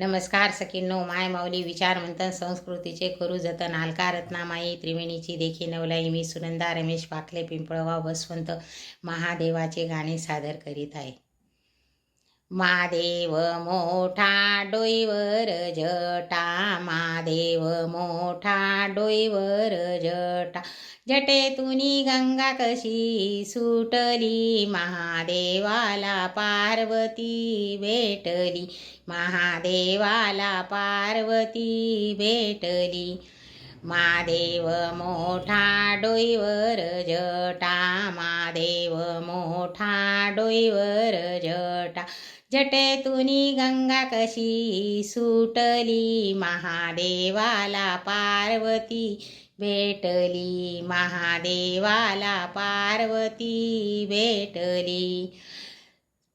नमस्कार सखींनो माय माऊली विचार मंथन संस्कृतीचे करू जतन अलका रत्नामाई त्रिवेणीची देखी नवलाई मी सुनंदा रमेश पाखले पिंपळवा बसवंत महादेवाचे गाणे सादर करीत आहे. महादेव मोठा डोईवर जटा महादेव मोठा डोईवर जटा. जटेतुनी गंगा कशी सुटली महादेवाला पार्वती भेटली. महादेवाला पार्वती भेटली. महादेव मोठा डोईवर जटा महादेव मोठा डोईवर जटा. जटेतुनी गंगा कशी सुटली महादेवाला पार्वती भेटली. महादेवाला पार्वती भेटली.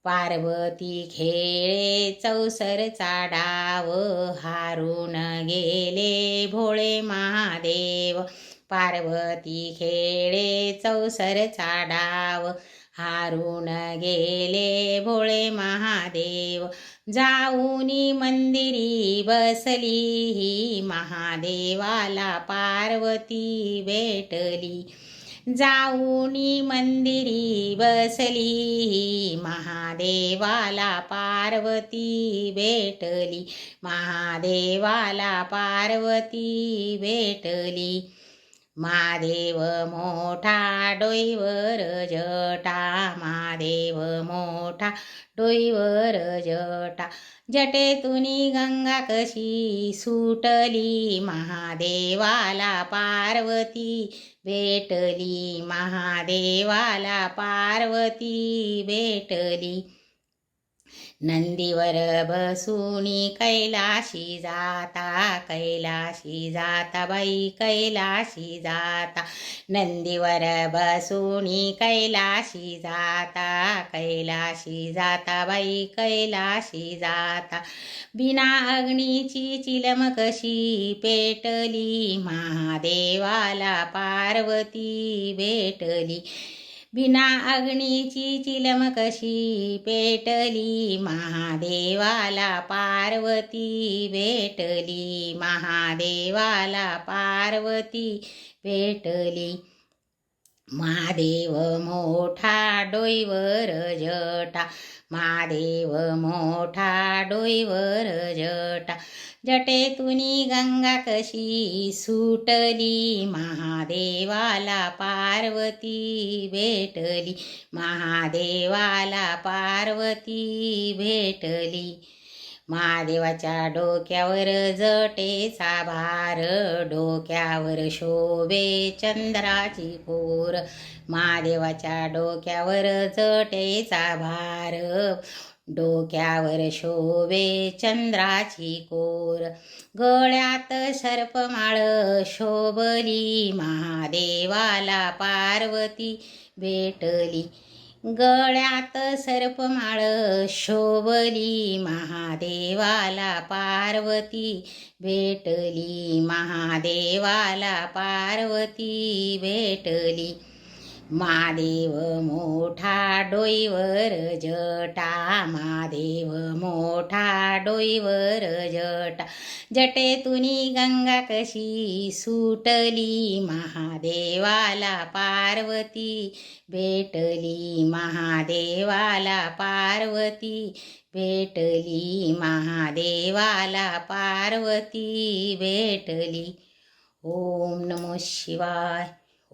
पार्वती खेळे चौसरचा डाव हारून गेले भोळे महादेव. पार्वती खेळे चौसरचा डाव हारून गेले भोळे महादेव. जाऊनी मंदिरी बसली ही महादेवाला पार्वती भेटली. जाऊनी मंदिरी बसली. महादेवाला पार्वती भेटली. महादेवाला पार्वती भेटली. महादेव मोठा डोईवर जटा महादेव मोठा डोईवर जटा. जटेतुनी गंगा कशी सुटली महादेवाला पार्वती भेटली महादेवाला पार्वती भेटली. नंदीवर बसुनी कैलाशी जाता कैलाशी जाता बाई कैलाशी जाता। नंदीवर बसुनी कैलाशी जाता कैलाशी जाता बाई कैलाशी जाता। बिना अग्नीची चिलम कशी पेटली महादेवाला पार्वती भेटली। बिना अग्नीची चिलम कशी पेटली? महादेवाला पार्वती भेटली. महादेवाला पार्वती भेटली. महादेव मोठा डोईवर जटा महादेव मोठा डोईवर जटा. जटेतून गंगा कशी सुटली महादेवाला पार्वती भेटली महादेवाला पार्वती भेटली. महादेवाच्या डोक्यावर जटेचा भार डोक्यावर शोभे चंद्राची कोर. महादेवाच्या डोक्यावर जटेचा भार डोक्यावर शोभे चंद्राची कोर. गळ्यात सर्पमाळ शोभली महादेवाला पार्वती भेटली. गळ्यात सर्पमाळ शोभली महादेवाला पार्वती. भेटली महादेवाला पार्वती भेटली. महादेव मोठा डोईवर जटा महादेव मोठा डोईवर जटा. जटेतुनी गंगा कशी सुटली महादेवाला पार्वती भेटली महादेवाला पार्वती भेटली महादेवाला पार्वती भेटली. ओम नमः शिवाय.